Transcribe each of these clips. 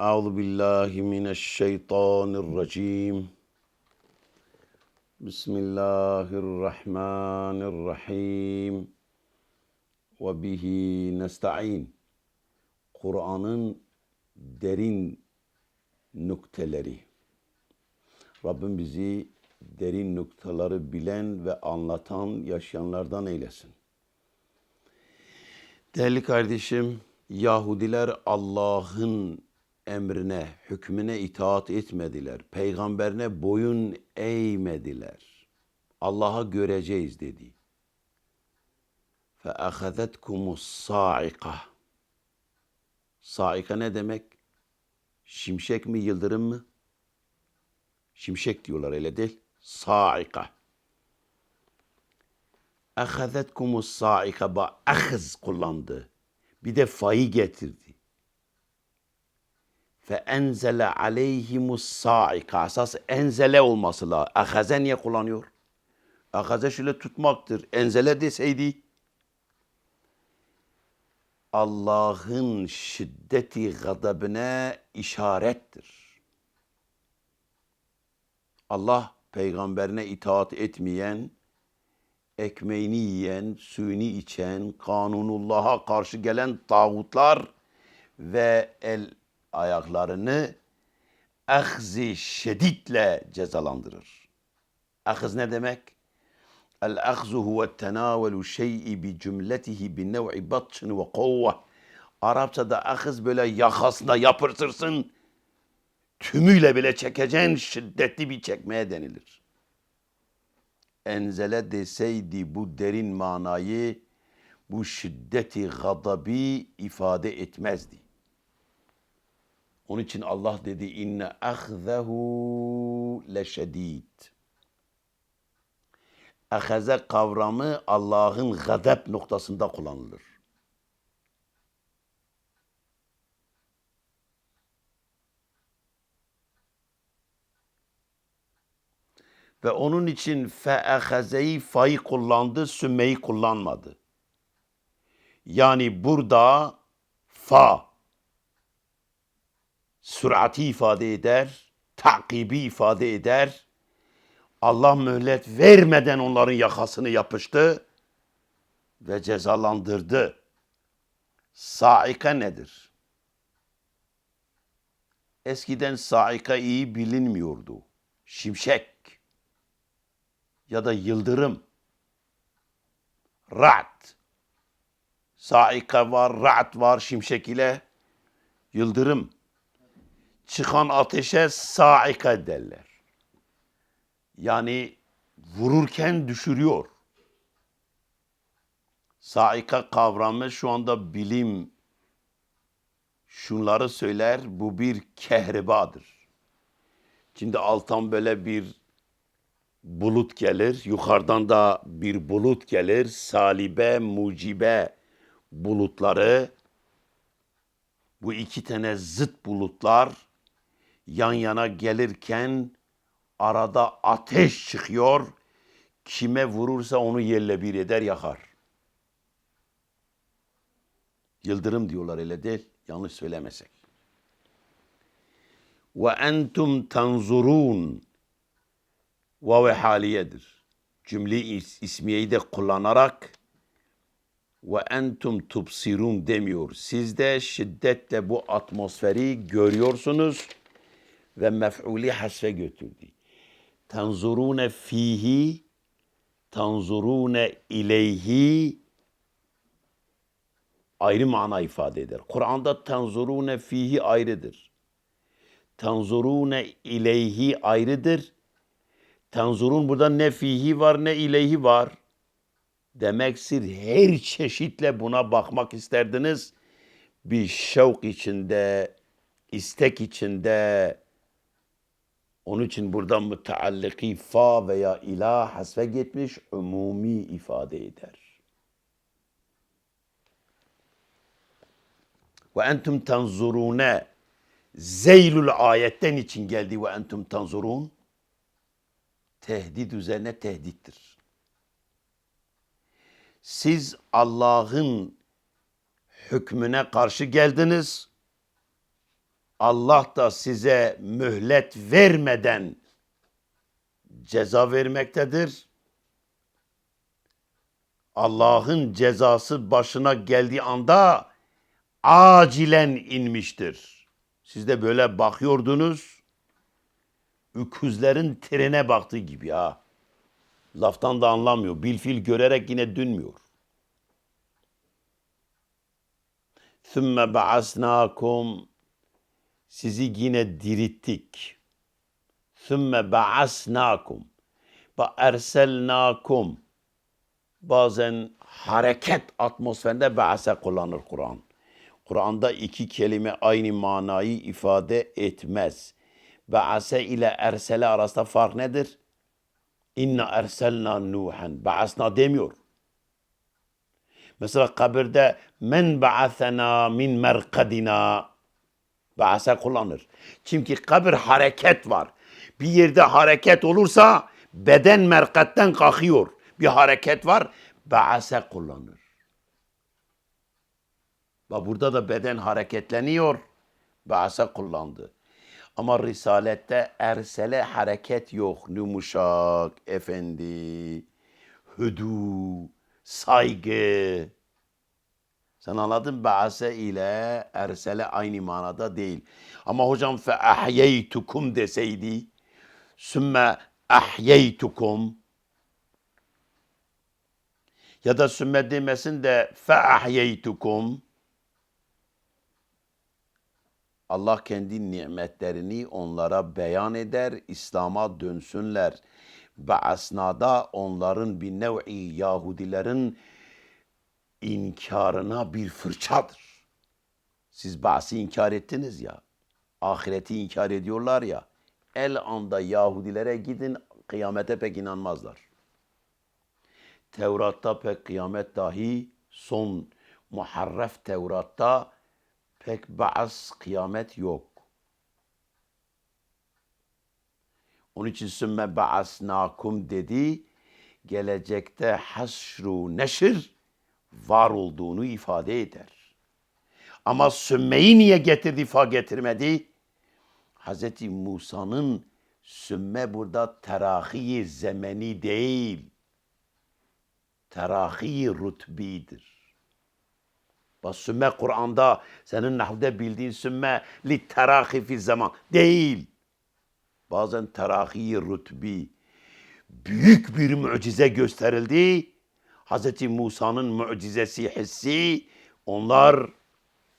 أعوذ بالله من الشيطان الرجيم بسم الله الرحمن الرحيم وبه نستعين Kur'an'ın derin nükteleri. Rabbim bizi derin noktaları bilen ve anlatan, yaşayanlardan eylesin. Değerli kardeşim, Yahudiler Allah'ın emrine, hükmüne itaat etmediler. Peygamberine boyun eğmediler. Allah'a göreceğiz dedi. فَأَخَذَتْكُمُ الصَّاعِقَةِ Saika ne demek? Şimşek mi, yıldırım mı? Şimşek diyorlar öyle değil. Saika. Ahazetkumus saika ba ahz kullandı. Bir de fa'yı getirdi. Fe enzele aleyhimus saika. Esas enzele olması lazım. Ahaze niye kullanıyor? Ahaze şöyle tutmaktır. Enzele deseydi Allah'ın şiddeti gadabine işarettir. Allah peygamberine itaat etmeyen, ekmeğini yiyen, suyunu içen, kanunullah'a karşı gelen tağutlar ve el ayaklarını ahzi şeditle cezalandırır. Ahz ne demek? El-ahzu huve tenavelu şey'i bi cümletihi bi nev'i batşın ve kuvve. Arapçada ahz böyle yakasına yapırtırsın, tümüyle bile çekeceğin şiddetli bir çekmeye denilir. Enzele deseydi bu derin manayı, bu şiddeti gadabi ifade etmezdi. Onun için Allah dedi inne ahzehu leşedid. Ahaze kavramı Allah'ın gadep noktasında kullanılır. Ve onun için fe'ehazeyi fa'yı kullandı, sümmeyi kullanmadı. Yani burada fa sürati ifade eder, takibi ifade eder. Allah mühlet vermeden onların yakasını yapıştı ve cezalandırdı. Saika nedir? Eskiden saika iyi bilinmiyordu. Şimşek ya da yıldırım. Ra'd. Saika var, ra'd var şimşek ile yıldırım. Çıkan ateşe saika derler. Yani vururken düşürüyor. Saika kavramı şu anda bilim şunları söyler. Bu bir kehribadır. Şimdi alttan böyle bir bulut gelir. Yukarıdan da bir bulut gelir. Salibe, mucibe bulutları. Bu iki tane zıt bulutlar yan yana gelirken arada ateş çıkıyor. Kime vurursa onu yerle bir eder yakar. Yıldırım diyorlar öyle değil. Yanlış söylemesek. Ve entum tanzurun vav haliyedir. Cümle ismiyeyi de kullanarak ve entum tubsirun demiyor. Siz de şiddetle bu atmosferi görüyorsunuz ve mef'uli hasfe götürdü. Tanzurune fihi tanzurune ileyhi ayrı mana ifade eder. Kur'an'da tanzurune fihi ayrıdır. Tanzurune ileyhi ayrıdır. Tanzurun burada ne fihi var ne ileyhi var. Demeksir her çeşitle buna bakmak isterdiniz. Bir şevk içinde, istek içinde. Onun için burada mütealliki fa veya ila hasfe gitmiş umumi ifade eder. Ve entum tanzurune zeylül ayetten için geldi ve entum tanzurun tehdit üzerine tehdittir. Siz Allah'ın hükmüne karşı geldiniz. Allah da size mühlet vermeden ceza vermektedir. Allah'ın cezası başına geldiği anda acilen inmiştir. Siz de böyle bakıyordunuz. Öküzlerin trene baktığı gibi ha. Laftan da anlamıyor. Bilfil görerek yine dönmüyor. ثُمَّ بَعَسْنَاكُمْ sizi yine dirittik. Sümme ba'asnakum. Ba'erselnakum. Bazen hareket atmosferinde ba'se kullanır Kur'an. Kur'an'da iki kelime aynı manayı ifade etmez. Ba'ase ile ersele arasında fark nedir? İnna erselna Nuhan. Ba'asna demiyor. Mesela kabirde men ba'athena min merkadina ba'ase kullanır. Çünkü kabir hareket var. Bir yerde hareket olursa beden merkatten kalkıyor. Bir hareket var. Ba'ase kullanır. Bak burada da beden hareketleniyor. Ba'ase kullandı. Ama Risalette ersele hareket yok. Yumuşak, efendi, hüdü, saygı. Sen anladın? Ba'ase ile ersele aynı manada değil. Ama hocam fe ahyeytukum deseydi sümme ahyeytukum ya da sümme demesin de fe ahyeytukum Allah kendi nimetlerini onlara beyan eder, İslam'a dönsünler. Ba'asnada onların bir nev'i Yahudilerin inkarına bir fırçadır. Siz ba'si inkar ettiniz ya, ahireti inkar ediyorlar ya, el anda Yahudilere gidin, kıyamete pek inanmazlar. Tevrat'ta pek kıyamet dahi son muharref Tevrat'ta pek baas kıyamet yok. Onun için sümme ba'asnakum dedi. Gelecekte hasru neşir var olduğunu ifade eder. Ama sümmeyi niye getirdi fa getirmedi? Hz. Musa'nın sümme burada terahi zemeni değil. Terahi rutbidir. Bak sümme Kur'an'da senin nahvde bildiğin sümme li terahi fi zaman değil. Bazen terahi rutbi büyük bir mucize gösterildi. Hz. Musa'nın mucizesi hissi onlar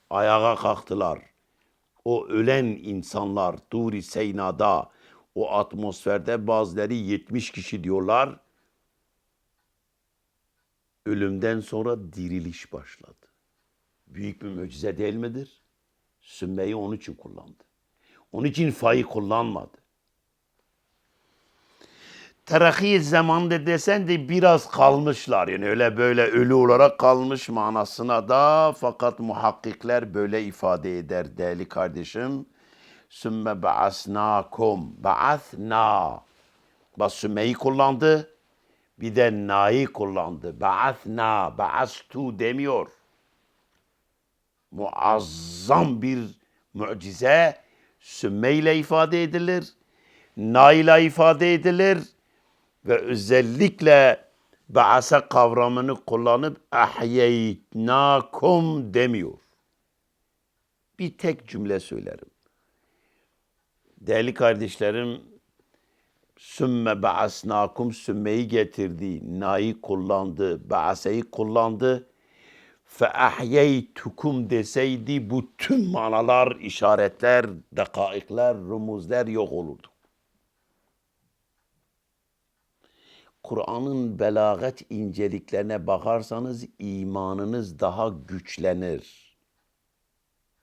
ayağa kalktılar. O ölen insanlar Duri Seyna'da o atmosferde bazıları 70 kişi diyorlar. Ölümden sonra diriliş başladı. Büyük bir mucize değil midir? Sümmeyi onun için kullandı. Onun için fayı kullanmadı. Terakki zamanında desen de biraz kalmışlar. Yani öyle böyle ölü olarak kalmış manasına da fakat muhakkikler böyle ifade eder değerli kardeşim. Sümme ba'asnakum. Ba'athna. Bak kullandı. Bir de na'yı kullandı. Ba'athna. Ba'astu demiyor. Muazzam bir mucize sümmeyle ifade edilir. Na ile ifade edilir ve özellikle ba'ase kavramını kullanıp ahyeytnakum demiyor. Bir tek cümle söylerim. Değerli kardeşlerim, sümme ba'asnakum sümmeyi getirdi, na'yı kullandı, ba'aseyi kullandı. Fe ahyeytukum deseydi bu tüm manalar, işaretler, dakaikler, rumuzlar yok olurdu. Kur'an'ın belagat inceliklerine bakarsanız imanınız daha güçlenir.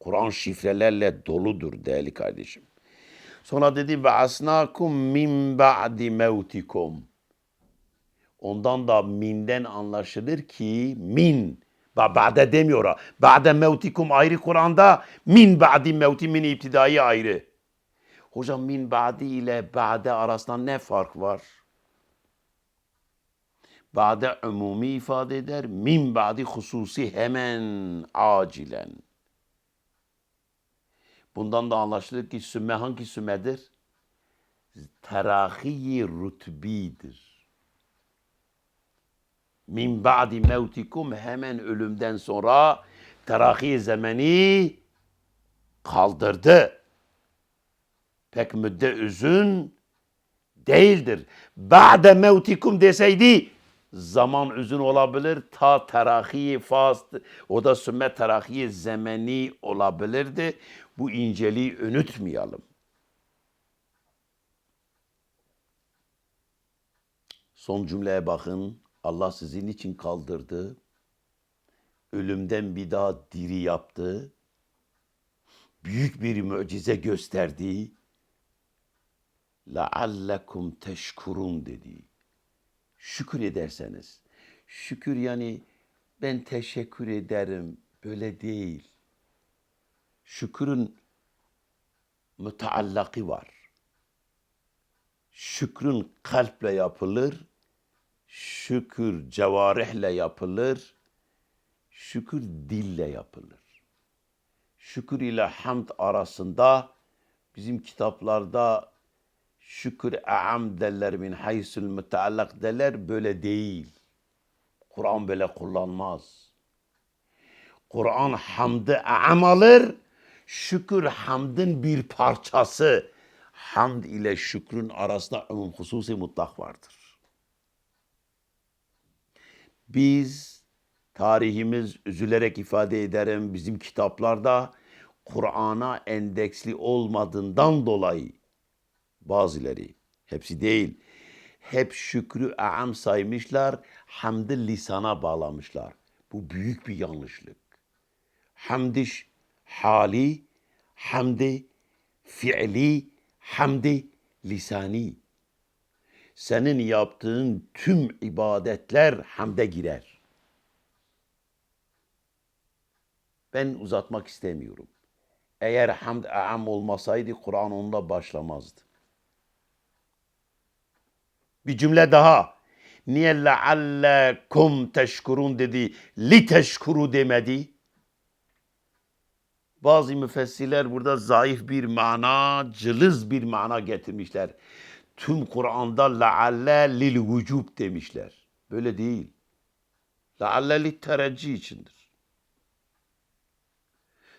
Kur'an şifrelerle doludur değerli kardeşim. Sonra dedi ve asnakum min ba'di mevtikum. Ondan da minden anlaşılır ki min ba'de demiyor. ha. Ba'de mevtikum ayrı Kur'an'da min ba'di mevti min iptidai ayrı. Hocam min ba'di ile ba'de arasında ne fark var? Ba'de umumi ifade eder. Min ba'di hususi hemen acilen. Bundan da anlaşılır ki sümme hangi sümmedir? Terahiyi rutbidir. Min ba'di mevtikum hemen ölümden sonra terahi zemeni kaldırdı. Pek müdde uzun değildir. Ba'de mevtikum deseydi zaman uzun olabilir. Ta terahi fast o da sünnet terahi zemeni olabilirdi. Bu inceliği unutmayalım. Son cümleye bakın. Allah sizin için kaldırdı. Ölümden bir daha diri yaptı. Büyük bir mucize gösterdi. لَعَلَّكُمْ teşkurun dedi. Şükür ederseniz. Şükür yani ben teşekkür ederim. Böyle değil. Şükrün müteallakı var. Şükrün kalple yapılır. Şükür cevarihle yapılır. Şükür dille yapılır. Şükür ile hamd arasında bizim kitaplarda şükür e'am derler min haysul müteallak derler böyle değil. Kur'an böyle kullanmaz. Kur'an hamdı e'am alır. Şükür hamdın bir parçası. Hamd ile şükrün arasında umum hususi mutlak vardır. Biz tarihimiz üzülerek ifade ederim bizim kitaplarda Kur'an'a endeksli olmadığından dolayı bazıları hepsi değil hep şükrü aam saymışlar hamdı lisana bağlamışlar. Bu büyük bir yanlışlık. Hamdi ş- hali, hamdi fiili, hamdi lisani senin yaptığın tüm ibadetler hamde girer. Ben uzatmak istemiyorum. Eğer hamd am olmasaydı Kur'an onunla başlamazdı. Bir cümle daha. Niye leallekum teşkurun dedi, li teşkuru demedi? Bazı müfessirler burada zayıf bir mana, cılız bir mana getirmişler tüm Kur'an'da laalle lil vücub demişler. Böyle değil. Laalle li tereccih içindir.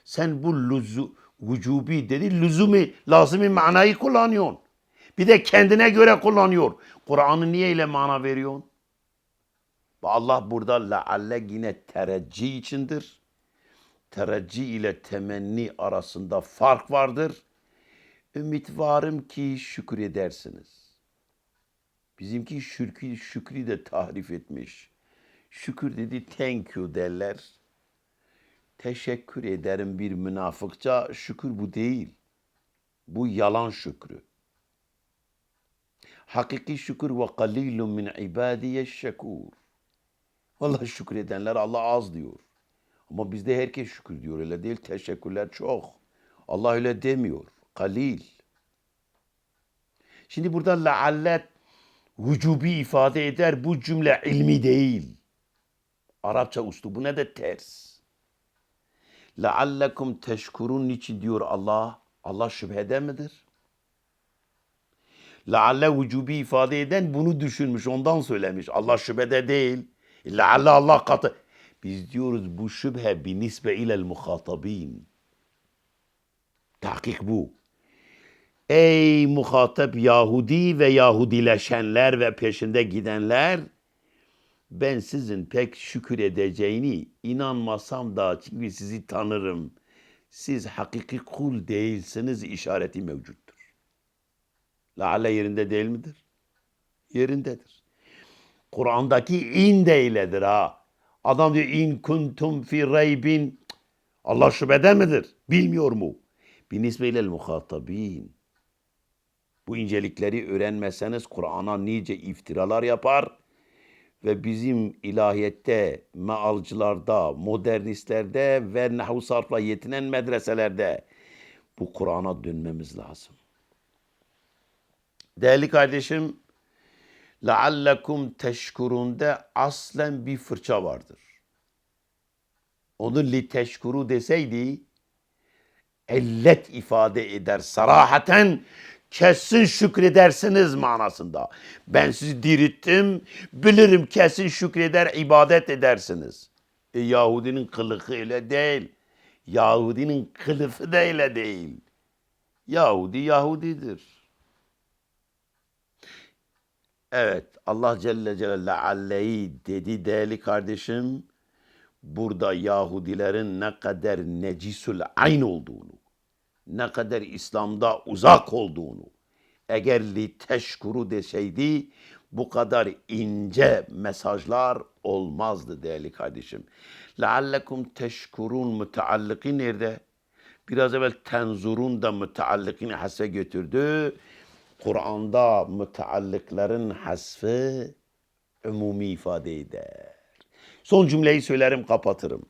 Sen bu luzu, vücubi dedi, lüzumi, lazımi manayı kullanıyorsun. Bir de kendine göre kullanıyor. Kur'an'ı niye ile mana veriyorsun? Allah burada laalle yine tereccih içindir. Tereccih ile temenni arasında fark vardır. Ümit varım ki şükür edersiniz. Bizimki şükri, şükri de tahrif etmiş. Şükür dedi thank you derler. Teşekkür ederim bir münafıkça. Şükür bu değil. Bu yalan şükrü. Hakiki şükür ve kalilun min ibadiye şekur. Allah şükredenler Allah az diyor. Ama bizde herkes şükür diyor. Öyle değil. Teşekkürler çok. Allah öyle demiyor. Kalil. Şimdi burada leallet vücubi ifade eder. Bu cümle ilmi değil. Arapça uslubu ne de ters. Leallekum teşkurun için diyor Allah. Allah şüphede midir? Lealle vücubi ifade eden bunu düşünmüş. Ondan söylemiş. Allah şüphede değil. Lealle Allah katı. Biz diyoruz bu şüphe bir nisbe ilel muhatabin. Tahkik bu. Ey muhatap Yahudi ve Yahudileşenler ve peşinde gidenler ben sizin pek şükür edeceğini inanmasam da çünkü sizi tanırım. Siz hakiki kul değilsiniz işareti mevcuttur. Laale yerinde değil midir? Yerindedir. Kur'an'daki in de eyledir ha. Adam diyor in kuntum fi reybin. Allah şüphede midir? Bilmiyor mu? Binisbeyle muhatabin. Bu incelikleri öğrenmezseniz Kur'an'a nice iftiralar yapar ve bizim ilahiyette, mealcılarda, modernistlerde ve nahu sarfla yetinen medreselerde bu Kur'an'a dönmemiz lazım. Değerli kardeşim, لَعَلَّكُمْ teşkurunde aslen bir fırça vardır. Onu li teşkuru deseydi, illet ifade eder. Sarahaten kesin şükredersiniz manasında. Ben sizi dirittim, bilirim kesin şükreder, ibadet edersiniz. E, Yahudinin kılığı öyle değil. Yahudinin kılıfı da öyle değil. Yahudi Yahudidir. Evet Allah Celle Celaluhu dedi değerli kardeşim. Burada Yahudilerin ne kadar necisül ayn olduğunu, ne kadar İslam'da uzak olduğunu, eğer li teşkuru deseydi bu kadar ince mesajlar olmazdı değerli kardeşim. Leallekum teşkurun mütealliki nerede? Biraz evvel tenzurun da müteallikini hasfe götürdü. Kur'an'da müteallıkların hasfı umumi ifade eder. Son cümleyi söylerim kapatırım.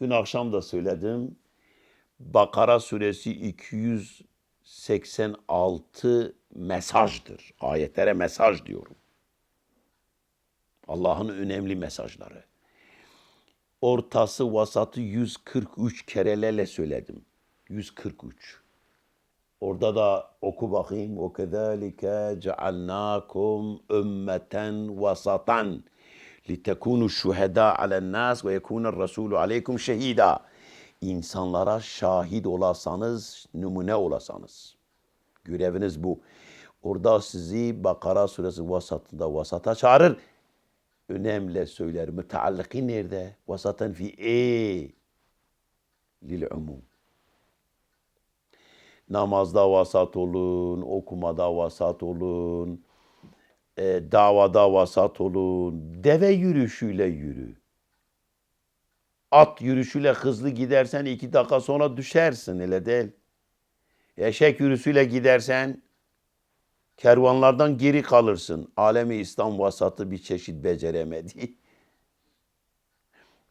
Dün akşam da söyledim. Bakara suresi 286 mesajdır. Ayetlere mesaj diyorum. Allah'ın önemli mesajları. Ortası vasatı 143 kerelerle söyledim. 143. Orada da oku bakayım. O cealnakum ümmeten vasatan litekunu şuheda alen nas ve yekuna rasulu aleykum şehida. İnsanlara şahit olasanız, numune olasanız. Göreviniz bu. Orada sizi Bakara suresi vasatında vasata çağırır. Önemli söyler. Mütealliki nerede? Vasaten fi e lil umum. Namazda vasat olun, okumada vasat olun, e, davada vasat olun, deve yürüyüşüyle yürü. At yürüyüşüyle hızlı gidersen iki dakika sonra düşersin öyle değil. Eşek yürüyüşüyle gidersen kervanlardan geri kalırsın. Alemi İslam vasatı bir çeşit beceremedi.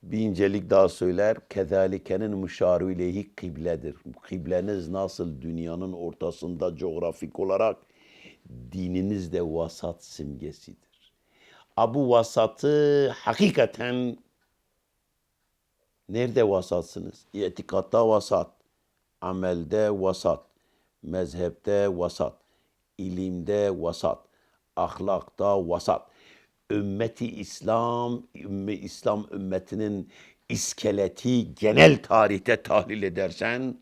Bir incelik daha söyler. Kezalikenin müşaru ileyhi kibledir. Kıbleniz nasıl dünyanın ortasında coğrafik olarak dininiz de vasat simgesidir. Abu vasatı hakikaten nerede vasatsınız? İtikatta vasat, amelde vasat, mezhepte vasat, ilimde vasat, ahlakta vasat ümmeti İslam, ümmü İslam ümmetinin iskeleti genel tarihte tahlil edersen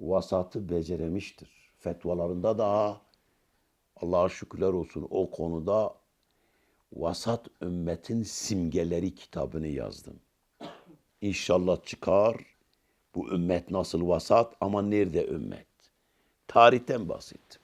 vasatı beceremiştir. Fetvalarında da Allah'a şükürler olsun o konuda vasat ümmetin simgeleri kitabını yazdım. İnşallah çıkar bu ümmet nasıl vasat ama nerede ümmet? Tarihten bahsettim.